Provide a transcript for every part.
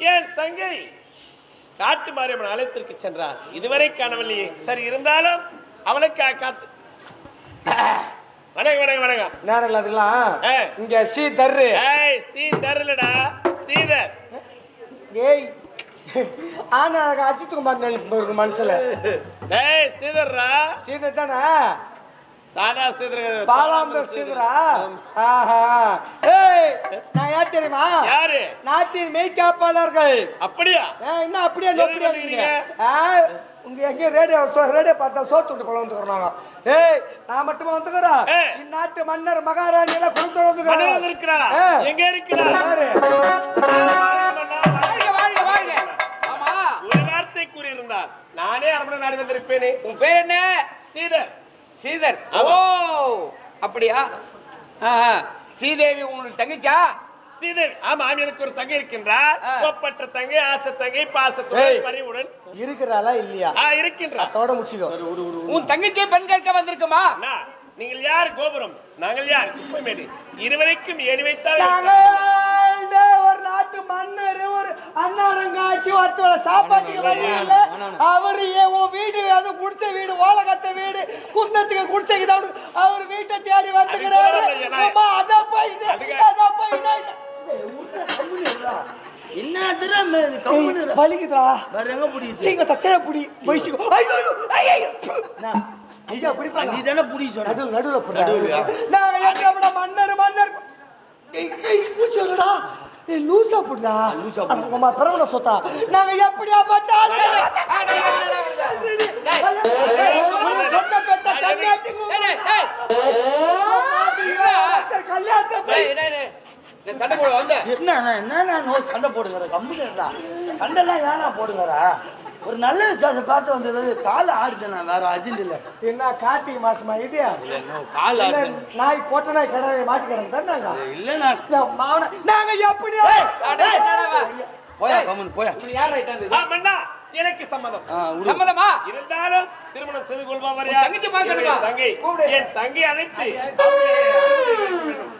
என் தங்கை? காட்டு மாரியம்மன் ஆலயத்திற்கு சென்றார். இதுவரை காணவில்லையே. சரி இருந்தாலும் அவளுக்கு காத்து. வணக்கம் வணக்கம் வணக்கம். நேரம் இல்லாதலாம் ஆ. இங்க சி தர்ரு ஏய் ஸ்ரீதர் இல்லடா. ஸ்ரீதர். ஏய். ஆனா அஜித் குமார் நினைப்பு இருக்கு மனசுல. ஏய் ஸ்ரீதர்ரா. சீதை தானே? சாதா ஸ்ரீதர் பாலாந்த சீதரா? ஆஹா. ஏய் நான் யார் தெரியுமா? யாரு? நாட்டின் மெய்காப்பாளர்கள் அப்படியா? ஏய், என்ன அப்படியே நோக்கியா வந்துக்கிறீங்க? இருக்கீங்க உங்க எங்க ரேடியோ ரேடியோ பார்த்தா சோத்து விட்டு பழம் வந்துக்கிறோம் ஏய் நான் மட்டுமா வந்துக்கிறேன். இந்நாட்டு மன்னர் மகாராணி எல்லாம் மன்னர் வந்துக்கிறேன். எங்க இருக்கிறா? யாரு? வாழ்க வாழ்க வாழ்க ஆமா. ஒரு வார்த்தை கூறியிருந்தார். நானே அரமணை நாடு வந்திருப்பேனே. உன் பேர் என்ன? ஸ்ரீதர் ஸ்ரீதர். ஓ அப்படியா. ஸ்ரீதேவி உங்களுக்கு தங்கச்சா? ஸ்ரீதர் ஆமா எனக்கு ஒரு தங்கை இருக்கின்றார். ஆ. ஒப்பற்ற தங்கை ஆசை தங்கை. பாசத்துடன் பரிவுடன். இருக்கிறாளா இல்லையா? ஆ இருக்கின்றார். அதோட முடிச்சுக்கோ. உன் தங்கச்சியை பெண் கேட்க வந்திருக்குமா? நீங்கள் யார் கோபுரம்? நாங்கள் யார்? குப்பைமேடு இருவரைக்கும் ஏணி வைத்தால் ஒரு நாட்டு மன்னர் ஒரு அண்ணாடங்காட்சி ஒருத்தோட சாப்பாட்டுக்கு வழி இல்ல அவர் வீடு அது குடிசை வீடு ஓலகத்த வீடு குந்தத்துக்கு குடிசைக்கு தான் அவர் வீட்டை தேடி வந்துக்கிறாரு. அம்மா, அதான் போய் அதான் போய். என்ன திறமை. வலிக்குதுடா. வேற எங்க புடிக்குது சீங்க தக்கைய புடி வயசுக்கு. ஐயோ ஐயோ, ஐயோ நீ தானே புடி சொன்ன. நடுவில் நடுவில்? நாங்க மன்னர் மன்னர். ஏய், ஏய், மூச்சு வருடா. ஏய், லூசா போடுறா. அம்மா, பரவன சொத்தா. நாங்க எப்படியா. இந்த சண்டை போட வந்த என்ன என்ன சண்டை போடுங்கிற இருடா சண்டைலாம் ஏனா போடுங்கறா ஒரு நல்ல விசுவாசம் பாச வந்தது கால ஆடுது நான் வேற அர்ஜென்ட் இல்ல. என்ன கார்த்திகை மாசமா இது கால ஆடுது நாய் போட்ட நாய் கடை மாட்டி நாங்க இல்ல நான் மாவன நாங்க வா? போயா கம்முன்னு போயா. யார் ரைட் ஹேண்ட் ஆ, மன்னா எனக்கு சம்மதம். சம்மதமா? இருந்தாலும் திருமணம் செய்து யார்? தங்கச்சி பார்க்கணுமா? தங்கை. என் தங்கை அழைத்து.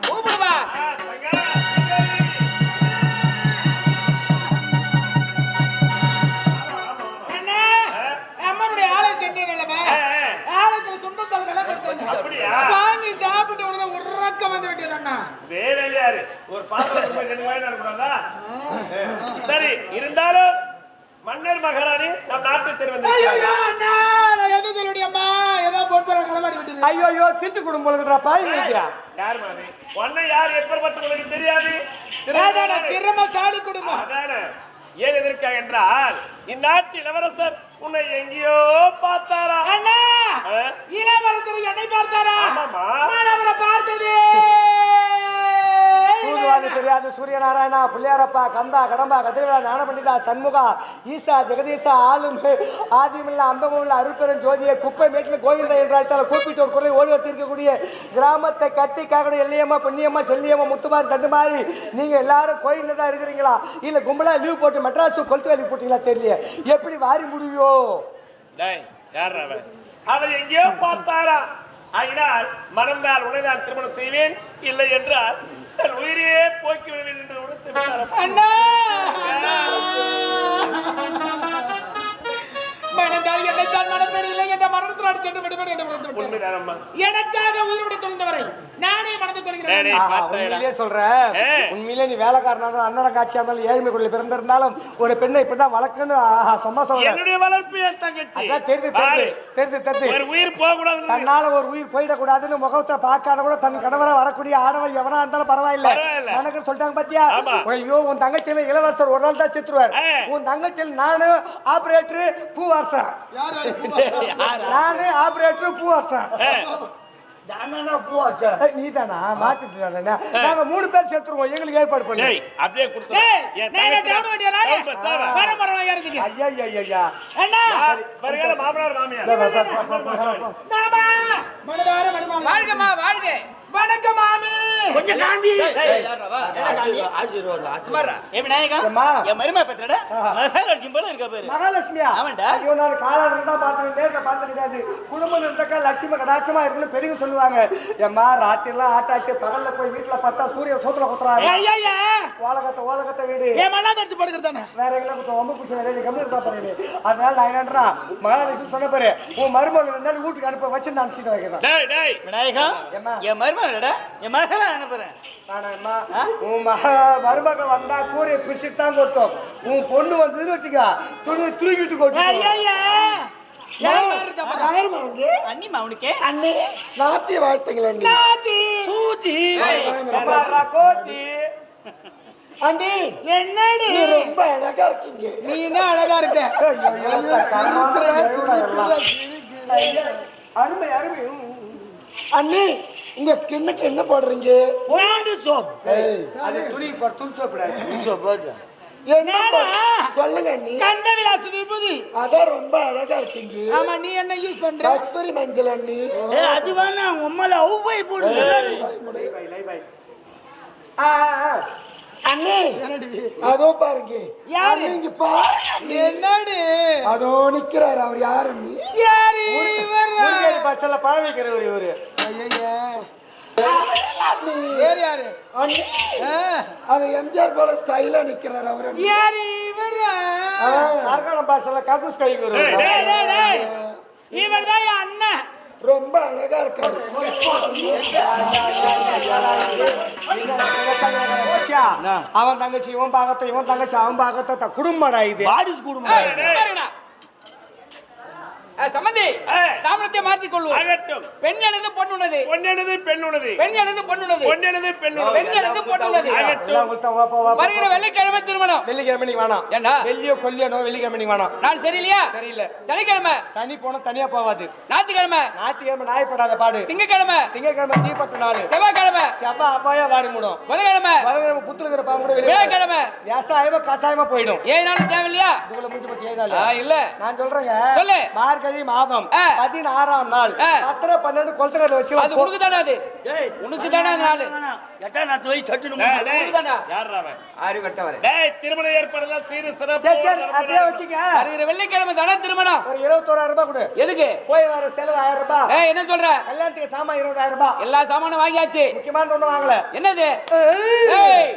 கூப்பிடுவா வாங்கி சாப்பிட்ட உடனே உறக்கம் வந்து விட்டது அண்ணா. வேற யாரு ஒரு பாத்திரம் சரி இருந்தாலும் மன்னர் மகாராணி நம் நாட்டு திருவந்தி ஐயையோ, அண்ணா, நான் எது சொல்லுடி அம்மா? ஏதோ பண்ண. ஐயோ ஐயோ திட்டு இருக்குதுடா பாய் வைத்தியா யார் மாமி உன்னை யார் எப்பேற்பட்டவங்களுக்கு தெரியாது அதானே, திறமைசாலி குடும்பம். அதானே ஏன் எதற்காக என்றால் இந்நாட்டு இளவரசர் உன்னை எங்கேயோ பார்த்தாரா அண்ணா? இளவரசர் என்னை பார்த்தாரா? நான் அவரை பார்த்ததே. தெரியாது. சூரியநாராயணா பிள்ளையாரப்பா கந்தா கடம்பா கதிரவேலா ஞானபண்டிதா சண்முகா ஈசா ஜெகதீசா ஆளும் ஆதிமில்ல அந்தமில்ல அருட்பெரும் ஜோதியை குப்பை மேட்டில் கோவிந்தா என்ற அழைத்தால் கூப்பிட்டு ஒரு ஓடி கிராமத்தை கட்டி காக்கணும் எல்லையம்மா பொன்னியம்மா செல்லியம்மா முத்துமார் கண்டு மாதிரி நீங்க எல்லாரும் கோயில்ல தான் இருக்கிறீங்களா? இல்ல கும்பலா லீவ் போட்டு மெட்ராஸ் கொளுத்து வேலைக்கு போட்டீங்களா தெரியல எப்படி வாரி முடிவியோ டேய் யார் அவன்? அவர் எங்கேயோ பார்த்தாரா ஆகினால் மணந்தால் உன்னை நான் திருமணம் செய்வேன் இல்லை என்றால் தன் உயிரையே போக்கி விடுவேன் என்று உணர்த்து அண்ணா, என்ற மரணத்தினால் சென்று விடுவேன் என்று உணர்ந்து விட்டேன். உண்மைதானம்மா எனக்காக உயிர்விட துணிந்தவரை நானே மணந்து கொள்கிறேன். டேய், ஆஹா, பார்த்தேடா. உண்மையிலேயே சொல்றேன் ஏ. உண்மையிலே நீ வேலைக்காரனா இருந்தாலும் அண்ணன காட்சியா இருந்தாலும் ஏழ்மை குடியில் பிறந்திருந்தாலும் ஒரு பெண்ணை இப்பதான் வளர்க்கணும் ஆஹா சும்மா சொல்றேன் என்னுடைய வளர்ப்பு என் தங்கச்சி. அதான் தெரியுது பாரு, தெரியுது தெரியுது தெரியுது ஒரு உயிர் போக கூடாது தன்னால ஒரு உயிர் போயிடக்கூடாதுன்னு முகத்தை பார்க்காத கூட தன் கணவரை வரக்கூடிய ஆடவன் எவனா இருந்தாலும் பரவாயில்ல. எனக்கு சொல்லிட்டாங்க பாத்தியா. ஐயோ உன் தங்கச்சியில இளவரசர் ஒரு நாள் தான் செத்துருவார். உன் தங்கச்சியில் நானு ஆபரேட்டர் பூவாசம் நானு ஆபரேட்டர் பூவாசம் தானா பூவா சார். நீ தானா மாத்திட்டு நாங்க மூணு பேர் செத்துருவோம் எங்களுக்கு ஏற்பாடு பண்ணு. அப்படியே கொடுத்து. ஐயா ஐயா மாமனார் மாமியார். மனதார மணிமாலை வாழ்கம்மா வாழ்க. வணக்கம் மாமி. கொஞ்சம் காந்தி டேய், யார்றா வா? ஆசீர்வாதம் ஆசீர்வாதம். ஆசீர்வாதம். ஏ விநாயகா அம்மா. என் மருமை பத்திரடா. மகாலட்சுமி போல இருக்க பேரு. மகாலட்சுமியா? ஆமாண்டா. ஐயோ நான் காலாண்டு தான் பார்த்தேன் நேர்ல பார்த்தது கிடையாது. குடும்பம் இருந்தாக்கா லட்சுமி கடாட்சமா இருக்குன்னு பெரியவங்க சொல்லுவாங்க. ஏம்மா ராத்திரிலாம் ஆட்டாட்டு பகல்ல போய் வீட்டுல பார்த்தா சூரிய சோத்துல குத்துறாரு. ஐயா ஓலகத்த ஓலகத்த வீடு. ஏன் மண்ணா தடிச்சு படுக்கிறது தானே வேற எங்க குத்த ரொம்ப புடிச்ச வேலை கம்மி இருந்தா பாரு அதனால நான் என்னன்றா மகாலட்சுமி சொன்ன பாரு உன் மருமகள் ரெண்டு நாள் வீட்டுக்கு அனுப்ப வச்சு நான் அனுப்பிச்சிட்டு வைக்கிறேன் டேய் டேய். விநாயகா ஏம்மா? என் மருமகளடா என் மகளை அனுப்புறேன். உன் மக மருமகள் வந்தா கூரையை பிரிச்சுட்டு தான் கொடுத்தோம் உன் பொண்ணு வந்ததுன்னு வச்சுக்க துணி துருக்கிட்டு கோத்தி அண்ணி என்னடி? நீ ரொம்ப அழகா இருக்கீங்க. நீ தான் அழகா இருக்க? அருமை அருமை. அண்ணி உங்க ஸ்கின்னுக்கு என்ன போடுறீங்க? பாண்டு சோப் அது துணி போற துணி சோப் என்ன போ- சொல்லுங்க அண்ணி. கந்த விலாச விபூதி. அதான் ரொம்ப அழகா இருக்கீங்க. ஆமா நீ என்ன யூஸ் பண்ற? கஸ்தூரி மஞ்சள் அண்ணி. அது வேணா உம்மல அவ்வை போடு. அண்ணி என்னடி? அதோ பாருங்க. யாரு? அண்ணி, இங்க பாரு என்னடி? அதோ நிக்கிறாரு அவர் யாரு அண்ணி? யாரு? பஸ்ல பழம் வைக்கிறவர் இவரு. வேறு யாரு அது எம்ஜிஆர் போல ஸ்டைலா நிக்கிறாரு அவர் யாரு இவரா? அரக்காணம் பாஷல கக்கூஸ் கைக்கு டேய், வருவாரு டேய், டேய், டேய். இவர்தான் என் அண்ணன். ரொம்ப அழகா இருக்காரு. அவன் தங்கச்சி இவன் பாகத்தை இவன் தங்கச்சி அவன் பாகத்தை குடும்பம்டா இது. குடும்பம் சம்பந்தி. தாமரத்தை மாற்றிக் கொள்வோம் அகட்டும். பெண் எனது பொண்ணுனது பொன்னெனது பெண்ணுனது பெண் எனது பொண்ணுனது பொன்னெனது பெண்ணுனது பெண் எனது பொண்ணுனது அகட்டும். வருகிற வெள்ளிக்கிழமை திருமணம். வெள்ளிக்கிழமை வேணாம் ஏண்டா? வெள்ளியோ கொல்லியனோ வெள்ளிக்கிழமை வேணாம் நாள் சரியில்லையா? சரியில்லை. சனிக்கிழமை. சனி போனா தனியா போவாது. ஞாயிற்றுக்கிழமை. ஞாயிற்றுக்கிழமை நாய்ப்படாத பாடு. திங்கக்கிழமை. திங்கக்கிழமை தீபத்து நாள். செவ்வாய்க்கிழமை. செவ்வா அப்பாயா வாரி மூடும். புதன்கிழமை. வரகிழமை புத்துல பாம்பு வியாழக்கிழமை. விவசாயமா கசாயமா போயிடும். ஏழு நாள் தேவையில்லையா? இதுக்குள்ள முடிஞ்சு போச்சு ஏழு நாள். இல்ல. நான் சொல்றேங்க. சொல்லு. மார்கழி மாதம். பதினாறாம் நாள். பத்திர பன்னெண்டு கொளத்துக்கரை வச்சு அது உனக்கு தானே அது? உனக்கு தானே அந்த நாள். எட்டா நான். யார்றா அவன்? அறிவட்டவரே. டேய், திருமணம் ஏற்படுதல் சீரு சிறப்பு அப்படியே வச்சுக்க. வருகிற வெள்ளிக்கிழமை தானே திருமணம்? ஒரு இருபத்தோராயிரம் ரூபாய் கொடு. எதுக்கு? போய் வர செலவு ஆயிரம் ரூபாய். ஏய் என்ன சொல்ற? கல்யாணத்துக்கு சாமான் இருபதாயிரம் ரூபாய். எல்லா சாமானும் வாங்கியாச்சு. முக்கியமான ஒண்ணு வாங்கல. என்னது? ஏய்.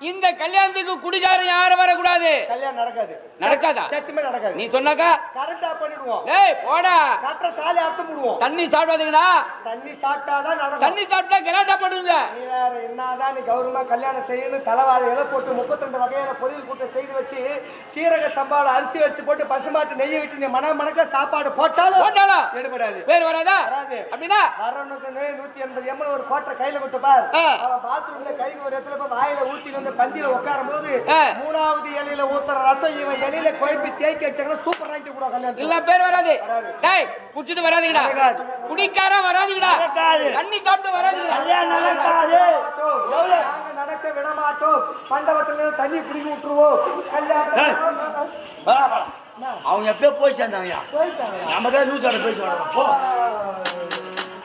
இந்த கல்யாணத்துக்கு குடிகாரன் யாரும் வரக்கூடாது. கல்யாணம் நடக்காது. நடக்காதா? சத்தியமே நடக்காது. நீ சொன்னாக்கா? கரெக்டா பண்ணிடுவோம். ஏய் போடா. கட்டுற தாலி அறுத்து விடுவோம் தண்ணி சாப்பிடாதீங்கடா. தண்ணி சாப்பிட்டாதான் நடக்கும். தண்ணி சாப்பிட்டா கலாட்டா பண்ணுங்க. நீ வேற என்னதான் நீ கௌரவமா கல்யாணம் செய்யணும் தலைவாழை இலை போட்டு முப்பத்திரெண்டு வகையான பொரியல் கூட்ட செய்து வச்சு சீரக சம்பாவில் அரிசி வச்சு போட்டு பசுமாட்டு நெய்யை விட்டு நீ மன மணக்க சாப்பாடு போட்டாலும் போட்டாலும் எடுபடாது. பேர் வராதா? வராது. அப்படின்னா? வரணுக்கு நூத்தி எண்பது எம்எல் ஒரு கோட்டை கையில விட்டு பார். ஆ. அவன் பாத்ரூம்ல கை ஒரு இடத்துல போய் வாயில ஊத்தி வந்து பந்தியில உட்காரும் போது. மூணாவது இலையில ஊத்துற ரசம் இவன் இலையில குழப்பி தேய்க்க வச்சாங்கன்னா சூப்பர் ஆயிட்டு கூட கல்யாணம் இல்ல பேர் வராது. டேய் குடிச்சிட்டு வராதீங்கடா. குடிக்காரன் வராதீங்கடா. தண்ணி சாப்பிட்டு வராதீங்கடா. கல்யாணம் நடக்காது. நடக்க விட மாட்டோம் மண்டபத்துல தண்ணி பிடிங்கி விட்டுருவோம். கல்யாணம் அவங்க எப்பயோ போய் போயிட்டாங்க நம்ம தான் நூற்றாண்டு பேசி வரலாம் போ.